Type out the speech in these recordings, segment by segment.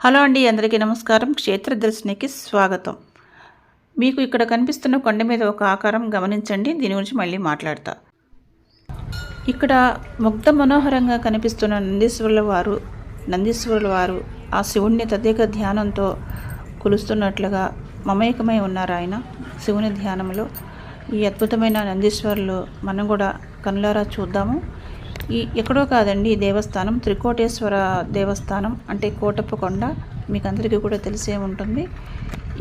Hello అండి అందరికీ నమస్కారం. క్షేత్ర దర్శనికి స్వాగతం. మీకు ఇక్కడ కనిపిస్తున్న కొండ మీద ఒక ఆకారం గమనించండి దీని గురించి మళ్ళీ మాట్లాడతా. ఇక్కడ ముగ్ధ మనోహరంగా కనిపిస్తున్న నందీశ్వరుల వారు నందీశ్వరుల వారు ఆ శివుణ్ణి తదేక ధ్యానంతో కొలుస్తున్నట్లుగా మమేకమై ఉన్నారు ఆయన శివుని ధ్యానంలో. ఈ అద్భుతమైన నందీశ్వరులు మనం కూడా కనులారా చూద్దాము. ఈ ఎక్కడో కాదండి ఈ దేవస్థానం త్రికోటేశ్వర దేవస్థానం అంటే కోటప్ప కొండ. మీకు అందరికీ కూడా తెలిసే ఉంటుంది.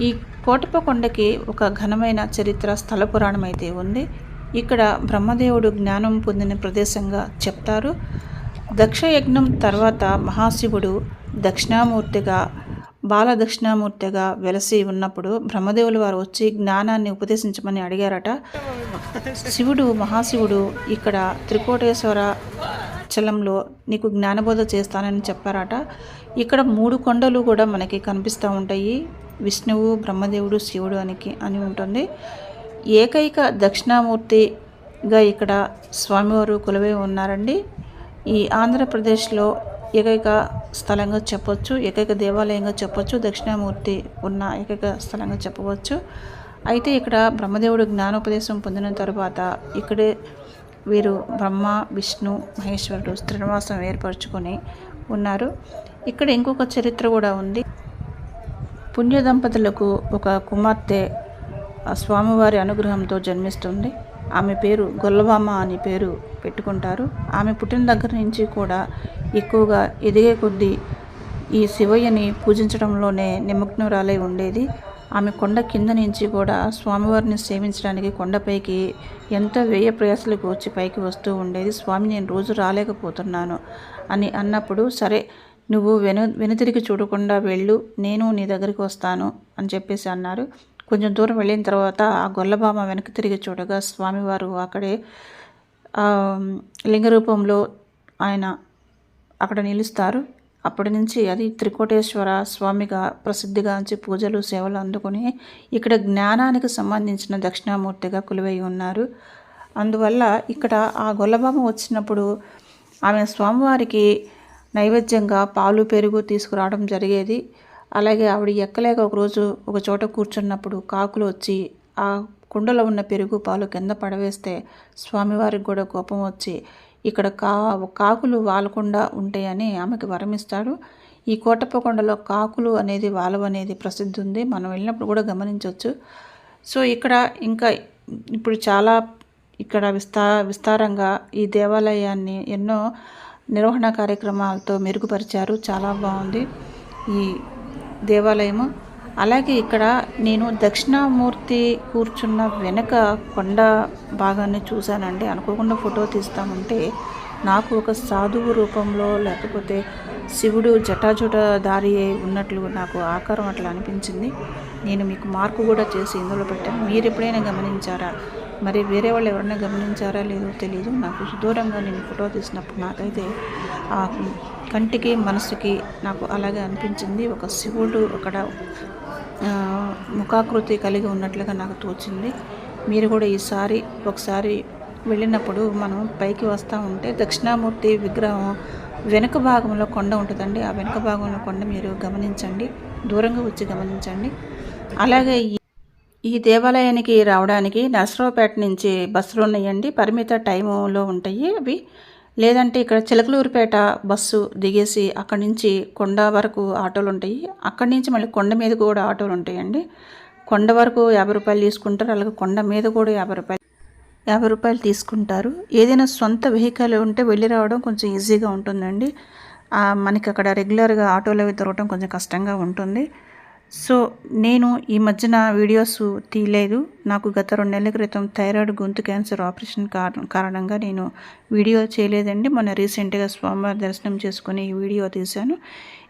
ఈ కోటప్ప కొండకి ఒక ఘనమైన చరిత్ర స్థల పురాణం అయితే ఉంది. ఇక్కడ బ్రహ్మదేవుడు జ్ఞానం పొందిన ప్రదేశంగా చెప్తారు. దక్షయజ్ఞం తర్వాత మహాశివుడు దక్షిణామూర్తిగా బాల దక్షిణామూర్తిగా వెలసి ఉన్నప్పుడు బ్రహ్మదేవులు వారు వచ్చి జ్ఞానాన్ని ఉపదేశించమని అడిగారట. శివుడు మహాశివుడు ఇక్కడ త్రికోటేశ్వర చలంలో నీకు జ్ఞానబోధ చేస్తానని చెప్పారట. ఇక్కడ మూడు కొండలు కూడా మనకి కనిపిస్తూ ఉంటాయి. విష్ణువు బ్రహ్మదేవుడు శివుడు అనికి అని ఉంటుంది. ఏకైక దక్షిణామూర్తిగా ఇక్కడ స్వామివారు కొలువై ఉన్నారండి. ఈ ఆంధ్రప్రదేశ్లో ఏకైక స్థలంగా చెప్పొచ్చు ఏకైక దేవాలయంగా చెప్పొచ్చు దక్షిణామూర్తి ఉన్న ఏకైక స్థలంగా చెప్పవచ్చు. అయితే ఇక్కడ బ్రహ్మదేవుడు జ్ఞానోపదేశం పొందిన తర్వాత ఇక్కడే వీరు బ్రహ్మ విష్ణు మహేశ్వరుడు శ్రీనివాసం ఏర్పరచుకొని ఉన్నారు. ఇక్కడ ఇంకొక చరిత్ర కూడా ఉంది. పుణ్య దంపతులకు ఒక కుమార్తె స్వామివారి అనుగ్రహంతో జన్మిస్తుంది. ఆమె పేరు గొల్లబామ అని పేరు పెట్టుకుంటారు. ఆమె పుట్టిన దగ్గర నుంచి కూడా ఎక్కువగా ఎదిగే కొద్దీ ఈ శివయ్యని పూజించడంలోనే నిమగ్నరాలై ఉండేది. ఆమె కొండ కింద నుంచి కూడా స్వామివారిని సేవించడానికి కొండపైకి ఎంతో వ్యయ ప్రయాసలు వచ్చి పైకి వస్తూ ఉండేది. స్వామి నేను రోజు రాలేకపోతున్నాను అని అన్నప్పుడు సరే నువ్వు వెను వెనుతిరిగి చూడకుండా వెళ్ళు నేను నీ దగ్గరికి వస్తాను అని చెప్పేసి అన్నారు. కొంచెం దూరం వెళ్ళిన తర్వాత ఆ గొల్లబామ వెనక్కి తిరిగి చూడగా స్వామివారు అక్కడే లింగ రూపంలో ఆయన అక్కడ నిలుస్తారు. అప్పటి నుంచి అది త్రికోటేశ్వర స్వామిగా ప్రసిద్ధిగాంచి పూజలు సేవలు అందుకుని ఇక్కడ జ్ఞానానికి సంబంధించిన దక్షిణామూర్తిగా కొలువై ఉన్నారు. అందువల్ల ఇక్కడ ఆ గొల్లబామ వచ్చినప్పుడు ఆమె స్వామివారికి నైవేద్యంగా పాలు పెరుగు తీసుకురావడం జరిగేది. అలాగే ఆవిడ ఎక్కలేక ఒకరోజు ఒక చోట కూర్చున్నప్పుడు కాకులు వచ్చి ఆ కుండలో ఉన్న పెరుగు పాలు కింద పడవేస్తే స్వామివారికి కూడా కోపం వచ్చి ఇక్కడ కా కాకులు వాలకుండా ఉంటాయని ఆమెకి వరమిస్తాడు. ఈ కోటప్పకొండలో కాకులు అనేది వాలవనేది ప్రసిద్ధి ఉంది. మనం వెళ్ళినప్పుడు కూడా గమనించవచ్చు సో ఇక్కడ ఇంకా ఇప్పుడు చాలా ఇక్కడ విస్తా విస్తారంగా ఈ దేవాలయాన్ని ఎన్నో నిర్వహణ కార్యక్రమాలతో మెరుగుపరిచారు. చాలా బాగుంది ఈ దేవాలయము. అలాగే ఇక్కడ నేను దక్షిణామూర్తి కూర్చున్న వెనక కొండ భాగాన్ని చూశానండి. అనుకోకుండా ఫోటో తీస్తామంటే నాకు ఒక సాధువు రూపంలో లేకపోతే శివుడు జటాజుట దారి ఉన్నట్లు నాకు ఆకారం అట్లా అనిపించింది. నేను మీకు మార్కు కూడా చేసి ఇందులో పెట్టాను. మీరు ఎప్పుడైనా గమనించారా? మరి వేరే వాళ్ళు ఎవరైనా గమనించారా లేదో తెలియదు నాకు దూరంగా నేను ఫోటో తీసినప్పుడు నాకైతే ఆ కంటికి మనసుకి నాకు అలాగే అనిపించింది. ఒక శివుడు అక్కడ ముఖాకృతి కలిగి ఉన్నట్లుగా నాకు తోచింది. మీరు కూడా ఈసారి ఒకసారి వెళ్ళినప్పుడు మనం పైకి వస్తూ ఉంటే దక్షిణామూర్తి విగ్రహం వెనుక భాగంలో కొండ ఉంటుందండి. ఆ వెనుక భాగంలో కొండ మీరు గమనించండి. దూరంగా వచ్చి గమనించండి. అలాగే ఈ దేవాలయానికి రావడానికి నర్సరావుపేట నుంచి బస్సులు ఉన్నాయండి. పరిమిత టైములో ఉంటాయి అవి. లేదంటే ఇక్కడ చిలకలూరుపేట బస్సు దిగేసి అక్కడి నుంచి కొండ వరకు ఆటోలు ఉంటాయి. అక్కడి నుంచి మళ్ళీ కొండ మీద కూడా ఆటోలు ఉంటాయండి. కొండ వరకు యాభై రూపాయలు తీసుకుంటారు. అలాగే కొండ మీద కూడా యాభై రూపాయలు యాభై రూపాయలు తీసుకుంటారు. ఏదైనా సొంత వెహికల్ ఉంటే వెళ్ళి రావడం కొంచెం ఈజీగా ఉంటుందండి. మనకి అక్కడ రెగ్యులర్గా ఆటోలు అవి దొరకడం కొంచెం కష్టంగా ఉంటుంది. సో నేను ఈ మధ్యన వీడియోస్ తీయలేదు. నాకు గత రెండు నెలల క్రితం థైరాయిడ్ గొంతు క్యాన్సర్ ఆపరేషన్ కారణంగా నేను వీడియో చేయలేదండి. మొన్న రీసెంట్గా స్వామివారి దర్శనం చేసుకుని ఈ వీడియో తీశాను.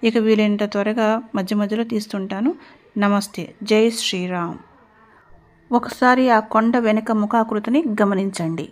ఇక వీలైనంత త్వరగా మధ్య మధ్యలో తీస్తుంటాను. నమస్తే. జై శ్రీరామ్. ఒకసారి ఆ కొండ వెనుక ముఖాకృతిని గమనించండి.